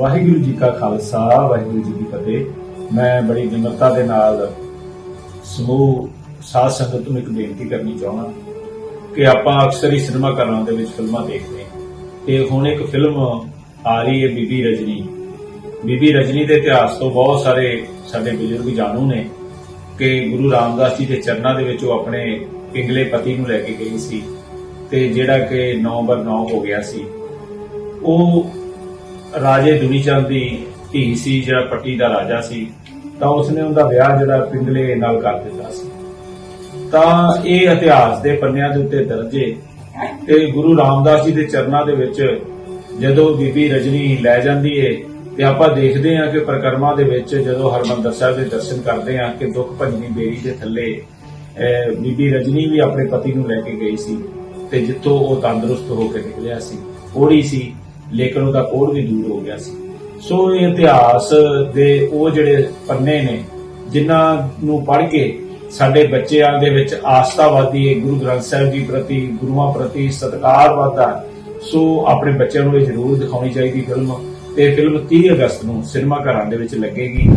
ਵਾਹਿਗੁਰੂ ਜੀ ਕਾ ਖਾਲਸਾ, ਵਾਹਿਗੁਰੂ ਜੀ ਕੀ ਫਤਿਹ। ਮੈਂ ਬੜੀ ਨਿਮਰਤਾ ਦੇ ਨਾਲ ਸਮੂਹ, ਸਾਧ ਸੰਗਤ ਨੂੰ ਇੱਕ ਬੇਨਤੀ ਕਰਨੀ ਚਾਹੁੰਦਾ ਕਿ ਆਪਾਂ ਅਕਸਰ ਹੀ ਸਿਨੇਮਾ ਘਰਾਂ ਦੇ ਵਿੱਚ ਫਿਲਮਾਂ ਦੇਖਦੇ ਹਾਂ। ਤੇ ਹੁਣ ਇੱਕ ਫਿਲਮ ਆ ਰਹੀ ਹੈ ਬੀਬੀ ਰਜਨੀ। ਬੀਬੀ ਰਜਨੀ ਦੇ ਇਤਿਹਾਸ ਤੋਂ ਬਹੁਤ ਸਾਰੇ ਸਾਡੇ ਬਜ਼ੁਰਗ ਜਾਣੂ ਨੇ ਕਿ ਗੁਰੂ ਰਾਮਦਾਸ ਜੀ ਦੇ ਚਰਨਾਂ ਦੇ ਵਿੱਚ ਉਹ ਆਪਣੇ ਪਿੰਗਲੇ ਪਤੀ ਨੂੰ ਲੈ ਕੇ ਗਈ ਸੀ ਤੇ ਜਿਹੜਾ ਕਿ ਨਵੰਬਰ 9 ਹੋ ਗਿਆ ਸੀ। ਉਹ ਰਾਜੇ ਦੁਨੀਚੰਦ ਦੀ ਧੀ ਸੀ ਜਿਹੜਾ ਪੱਟੀ ਦਾ ਰਾਜਾ ਸੀ ਤਾਂ ਉਸਨੇ ਉਹਦਾ ਵਿਆਹ ਜਿਹੜਾ ਪਿੰਗਲੇ ਨਾਲ ਕਰ ਦਿੱਤਾ ਸੀ। ਤਾਂ ਇਹ ਇਤਿਹਾਸ ਦੇ ਪੰਨਿਆਂ ਦੇ ਉੱਤੇ ਦਰਜੇ ਤੇ ਗੁਰੂ ਰਾਮਦਾਸ ਜੀ ਦੇ ਚਰਨਾਂ ਦੇ ਵਿੱਚ ਜਦੋਂ ਬੀਬੀ ਰਜਨੀ ਲੈ ਜਾਂਦੀ ਏ ਤੇ ਆਪਾਂ ਦੇਖਦੇ ਹਾਂ ਕਿ ਪ੍ਰਕਰਮਾ ਦੇ ਵਿੱਚ ਜਦੋਂ ਹਰਮੰਦਰ ਸਾਹਿਬ ਦੇ ਦਰਸ਼ਨ ਕਰਦੇ ਹਾਂ ਕਿ ਦੁੱਖ ਭੰਜਨੀ ਬੇਰੀ ਦੇ ਥੱਲੇ ਅਹ, ਬੀਬੀ ਰਜਨੀ ਵੀ ਆਪਣੇ ਪਤੀ ਨੂੰ ਲੈ ਕੇ ਗਈ ਸੀ ਤੇ ਜਿੱਥੋਂ ਉਹ ਤੰਦਰੁਸਤ ਹੋ ਕੇ ਨਿਕਲਿਆ ਸੀ ਕੋੜੀ ਸੀ ਲੇਕਿਨ ਉਹਦਾ ਕੋੜ ਵੀ ਦੂਰ ਹੋ ਗਿਆ ਸੀ। ਸੋ ਇਹ ਇਤਿਹਾਸ ਦੇ ਉਹ ਜਿਹੜੇ ਪੰਨੇ ਨੇ, ਜਿਨ੍ਹਾਂ ਨੂੰ ਪੜ੍ਹ ਕੇ ਸਾਡੇ ਬੱਚਿਆਂ ਦੇ ਵਿੱਚ ਆਸਥਾ ਵਧਦੀ ਹੈ, ਗੁਰੂ ਗ੍ਰੰਥ ਸਾਹਿਬ ਜੀ ਪ੍ਰਤੀ, ਗੁਰੂਆਂ ਪ੍ਰਤੀ ਸਤਿਕਾਰ ਵਧਦਾ ਸੋ ਆਪਣੇ ਬੱਚਿਆਂ ਨੂੰ ਇਹ ਜ਼ਰੂਰ ਦਿਖਾਉਣੀ ਚਾਹੀਦੀ ਫਿਲਮ। ਤੇ ਫਿਲਮ 30 ਅਗਸਤ ਨੂੰ ਸਿਨੇਮਾ ਘਰਾਂ ਦੇ ਵਿੱਚ ਲੱਗੇਗੀ।